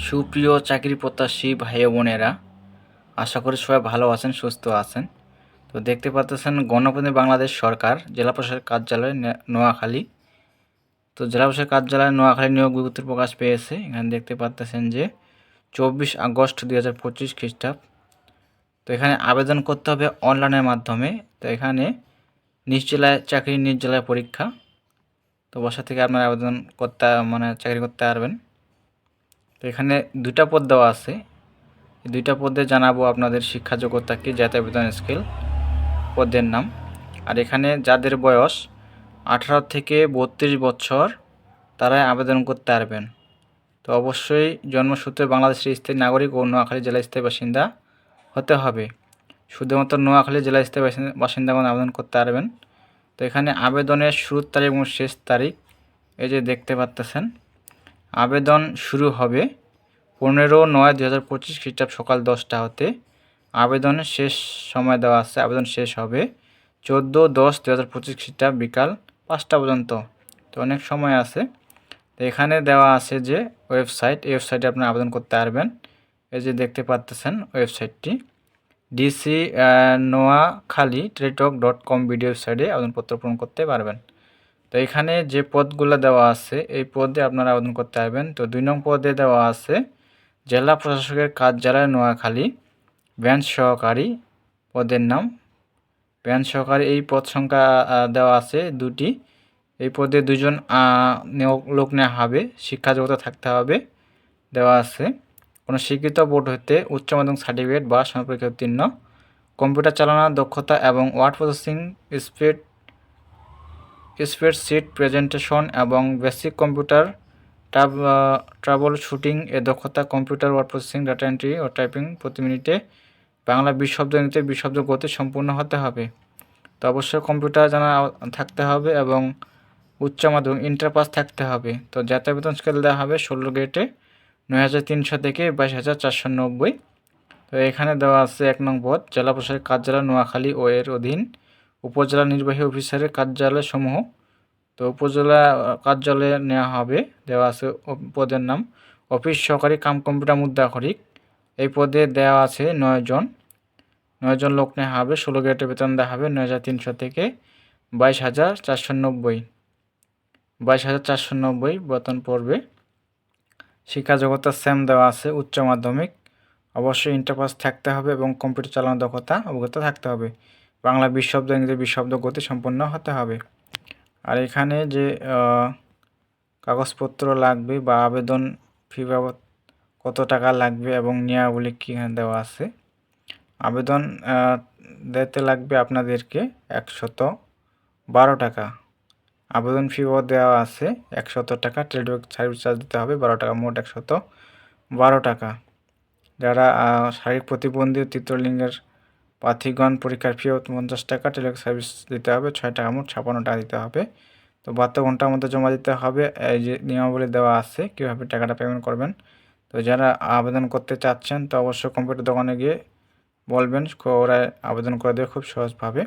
সুপ্রিয় চাকরি প্রত্যাশী ভাই বোনেরা, আশা করি সবাই ভালো আছেন, সুস্থ আছেন। তো দেখতে পাচ্ছেন গণপ্রজাতন্ত্রী বাংলাদেশ সরকার, জেলা প্রশাসক কার্যালয় নোয়াখালী। তো জেলা প্রশাসক কার্যালয় নোয়াখালী নিয়োগ বিজ্ঞপ্তি প্রকাশ পেয়েছে। এখানে দেখতে পাচ্ছেন যে চব্বিশ আগস্ট দুই হাজার পঁচিশ খ্রিস্টাব্দ। তো এখানে আবেদন করতে হবে অনলাইনের মাধ্যমে। তো এখানে নিজ জেলায় চাকরি নিজ জেলায় পরীক্ষা। তো বাসা থেকে আপনারা আবেদন করতে মানে চাকরি করতে পারবেন। তো এখানে দুইটা পদ দেওয়া আছে। দুইটা পদে জানাব আপনাদের শিক্ষা যোগ্যতা কি জাতীয় বেতন স্কেল পদের নাম। আর এখানে যাদের বয়স আঠারো থেকে বত্রিশ বছর, তারাই আবেদন করতে পারবেন। তো অবশ্যই জন্মসূত্রে বাংলাদেশের স্থায়ী নাগরিক ও নোয়াখালী জেলার স্থায়ী বাসিন্দা হতে হবে। শুধুমাত্র নোয়াখালী জেলার স্থায়ী বাসিন্দা বাসিন্দাগণ আবেদন করতে পারবেন। তো এখানে আবেদনের শুরুর তারিখ এবং শেষ তারিখ, এই যে দেখতে পাচ্তেছেন আবেদন শুরু হবে পনেরো নয় দু হাজার পঁচিশ খ্রিস্টাব্দ সকাল দশটা হতে। আবেদনের শেষ সময় দেওয়া আছে, আবেদন শেষ হবে চোদ্দ দশ দু হাজার পঁচিশ খ্রিস্টাব্দ বিকাল পাঁচটা পর্যন্ত। তো অনেক সময় আছে। তো এখানে দেওয়া আছে যে ওয়েবসাইট, এই ওয়েবসাইটে আপনি আবেদন করতে পারবেন। এই যে দেখতে পাচ্তেছেন ওয়েবসাইটটি। ডিসি নোয়াখালী ট্রেটক ডট কম ভিডিও ওয়েবসাইটে আবেদনপত্র পূরণ করতে পারবেন। তো এখানে যে পদগুলো দেওয়া আছে, এই পদে আপনারা আবেদন করতে পারবেন। তো দুই নং পদে দেওয়া আছে, জেলা প্রশাসকের কার্যালয় নোয়াখালী। ব্যাঞ্চ সহকারী পদের নাম। ব্যাঞ্চ সহকারী এই পদ সংখ্যা দেওয়া আছে দুটি। এই পদে দুজন লোক নেওয়া হবে শিক্ষা যোগ্যতা থাকতে হবে দেওয়া আছে। কোনো স্বীকৃত বোর্ড হতে উচ্চ মাধ্যমিক সার্টিফিকেট বা সমপরীক্ষা উত্তীর্ণ। কম্পিউটার চালানোর দক্ষতা এবং word processing speed spreadsheet presentation এবং বেসিক কম্পিউটার, ট্রাব ট্রাবল শুটিং এ দক্ষতা, computer word processing, data entry ও টাইপিং প্রতি মিনিটে বাংলা বিশ শব্দ নিতে বিশ শব্দ গতি সম্পূর্ণ হতে হবে। তো অবশ্যই কম্পিউটার জানা থাকতে হবে এবং উচ্চ মাধ্যমিক ইন্টার পাস থাকতে হবে। তো জাতীয় বেতন স্কেল দেওয়া হবে ষোলো গেটে নয় হাজার তিনশো থেকে বাইশ হাজার চারশো নব্বই। তো এখানে দেওয়া আছে এক নং পদ, জেলা প্রশাসক কার্যালয়, নোয়াখালী ও এর অধীন উপজেলা নির্বাহী অফিসারের কার্যালয় সমূহ তো উপজেলা কার্যালয়ে নেওয়া হবে। দেওয়া আছে পদের নাম। অফিস সহকারী কাম কম্পিউটার মুদ্রা মুদ্রাক্ষরিক এই পদে দেওয়া আছে নয় জন। নয় জন লোক নেওয়া হবে। ষোলো গ্রেডের বেতন দেওয়া হবে নয় হাজার তিনশো থেকে বাইশ হাজার চারশো নব্বই। বাইশ হাজার চারশো নব্বই বেতন পড়বে। শিক্ষা জগতে সেম দেওয়া আছে, উচ্চ মাধ্যমিক। অবশ্যই ইন্টার পাস থাকতে হবে এবং কম্পিউটার চালানোর দক্ষতা অবগত থাকতে হবে। বাংলা বিশ শব্দ, ইংরেজি বিশ শব্দ গতি সম্পন্ন হতে হবে। আর এখানে যে কাগজপত্র লাগবে বা আবেদন ফি বাবদ কত টাকা লাগবে এবং নিয়মাবলী কীখানে দেওয়া আছে, আবেদন দিতে লাগবে আপনাদেরকে একশত বারো টাকা। আবেদন ফি বাবদ দেওয়া আছে একশত টাকা টেলিটক সার্ভিস চার্জ দিতে হবে বারো টাকা, মোট একশত বারো টাকা। যারা শারীরিক প্রতিবন্ধী ও তৃতীয়লিঙ্গের প্রার্থীগণ পরীক্ষার ফি পঞ্চাশ টাকা টেলিটক সার্ভিস দিতে হবে, ছয় টাকা মোট, ছাপান্ন টাকা দিতে হবে। তো বাহাত্তর ঘণ্টার মধ্যে জমা দিতে হবে। এই যে নিয়মাবলী দেওয়া আছে, কীভাবে টাকাটা পেমেন্ট করবেন? তো যারা আবেদন করতে চাচ্ছেন, তো অবশ্যই কম্পিউটার দোকানে গিয়ে বলবেন ওরা আবেদন করে দেবে খুব সহজভাবে।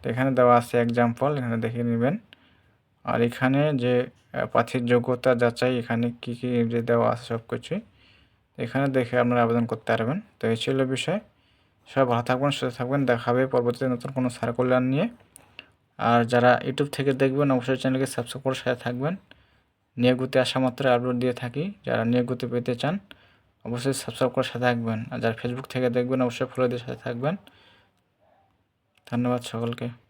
তো এখানে দেওয়া আছে এক্সাম্পল এখানে দেখে নেবেন। আর এখানে যে প্রার্থীর যোগ্যতা যাচাই, এখানে কী কী যে দেওয়া আছে সব কিছুই এখানে দেখে আপনারা আবেদন করতে পারবেন। তো এই ছিল বিষয়। সবাই ভালো থাকবেন, সুস্থ থাকবেন। দেখা হবে পরবর্তীতে নতুন কোনো সার্কুলার নিয়ে। আর যারা ইউটিউব থেকে দেখবেন, অবশ্যই চ্যানেলকে সাবস্ক্রাইব করে সাথে থাকবেন। নিয়োগতি আসা মাত্র আপলোড দিয়ে থাকি। যারা নিয়োগতি পেতে চান, অবশ্যই সাবস্ক্রাইব করে সাথে থাকবেন। আর যারা ফেসবুক থেকে দেখবেন, অবশ্যই ফলো দিয়ে সাথে থাকবেন। ধন্যবাদ সকলকে।